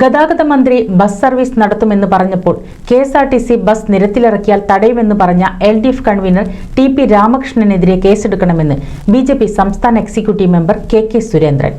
ഗതാഗത മന്ത്രി bus service നടത്തുമെന്ന് പറഞ്ഞപ്പോൾ K S R T C bus നിരത്തിലിറക്കിയാൽ തടയുമെന്ന് പറഞ്ഞ L D F convener T P രാമകൃഷ്ണനെതിരെ കേസെടുക്കണമെന്ന് ബി ജെ പി സംസ്ഥാന executive member K K Surendran.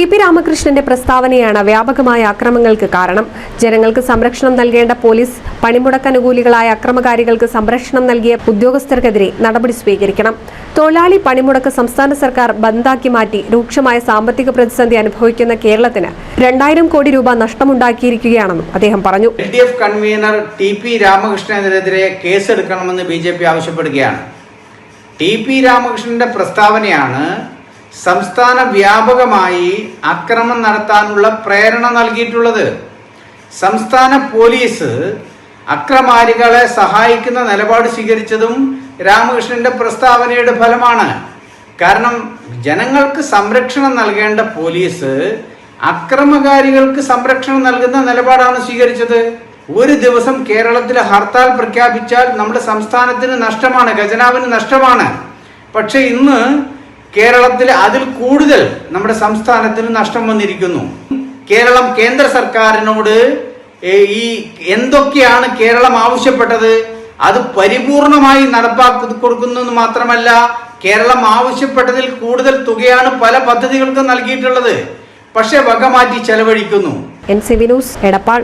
T P രാമകൃഷ്ണന്റെ പ്രസ്താവനയാണ് വ്യാപകമായ അക്രമങ്ങൾക്ക് കാരണം. ജനങ്ങൾക്ക് സംരക്ഷണം നൽകേണ്ട പോലീസ് പണിമുടക്കനുകൂലികളായ അക്രമകാരികൾക്ക് സംരക്ഷണം നൽകിയ ഉദ്യോഗസ്ഥർക്കെതിരെ നടപടി സ്വീകരിക്കണം. തൊഴിലാളി പണിമുടക്ക് സംസ്ഥാന സർക്കാർ ബന്ദാക്കി മാറ്റി രൂക്ഷമായ സാമ്പത്തിക പ്രതിസന്ധി അനുഭവിക്കുന്ന കേരളത്തിന് രണ്ടായിരം കോടി രൂപ നഷ്ടമുണ്ടാക്കിയിരിക്കുകയാണെന്നും അദ്ദേഹം പറഞ്ഞു. L D F convener T P രാമകൃഷ്ണനെതിരെ കേസെടുക്കണമെന്ന് ബി ജെ പി ആവശ്യപ്പെടുകയാണ്. ടി പി രാമകൃഷ്ണന്റെ പ്രസ്താവനയാണ് സംസ്ഥാന വ്യാപകമായി അക്രമം നടത്താനുള്ള പ്രേരണ നൽകിയിട്ടുള്ളത്. സംസ്ഥാന പോലീസ് അക്രമാരികളെ സഹായിക്കുന്ന നിലപാട് സ്വീകരിച്ചതും രാമകൃഷ്ണന്റെ പ്രസ്താവനയുടെ ഫലമാണ്. കാരണം ജനങ്ങൾക്ക് സംരക്ഷണം നൽകേണ്ട പോലീസ് അക്രമകാരികൾക്ക് സംരക്ഷണം നൽകുന്ന നിലപാടാണ് സ്വീകരിച്ചത്. ഒരു ദിവസം കേരളത്തിൽ ഹർത്താൽ പ്രഖ്യാപിച്ചാൽ നമ്മുടെ സംസ്ഥാനത്തിന് നഷ്ടമാണ് ഖജനാവിന് നഷ്ടമാണ്. പക്ഷെ ഇന്ന് കേരളത്തിൽ അതിൽ കൂടുതൽ നമ്മുടെ സംസ്ഥാനത്തിന് നഷ്ടം വന്നിരിക്കുന്നു. കേരളം കേന്ദ്ര സർക്കാരിനോട് ഈ എന്തൊക്കെയാണ് കേരളം ആവശ്യപ്പെട്ടത് അത് പരിപൂർണമായി നടപ്പാക്കി കൊടുക്കുന്നു മാത്രമല്ല കേരളം ആവശ്യപ്പെട്ടതിൽ കൂടുതൽ തുകയാണ് പല പദ്ധതികൾക്കും നൽകിയിട്ടുള്ളത്. പക്ഷെ വകമാറ്റി ചെലവഴിക്കുന്നു. N C news Edappal.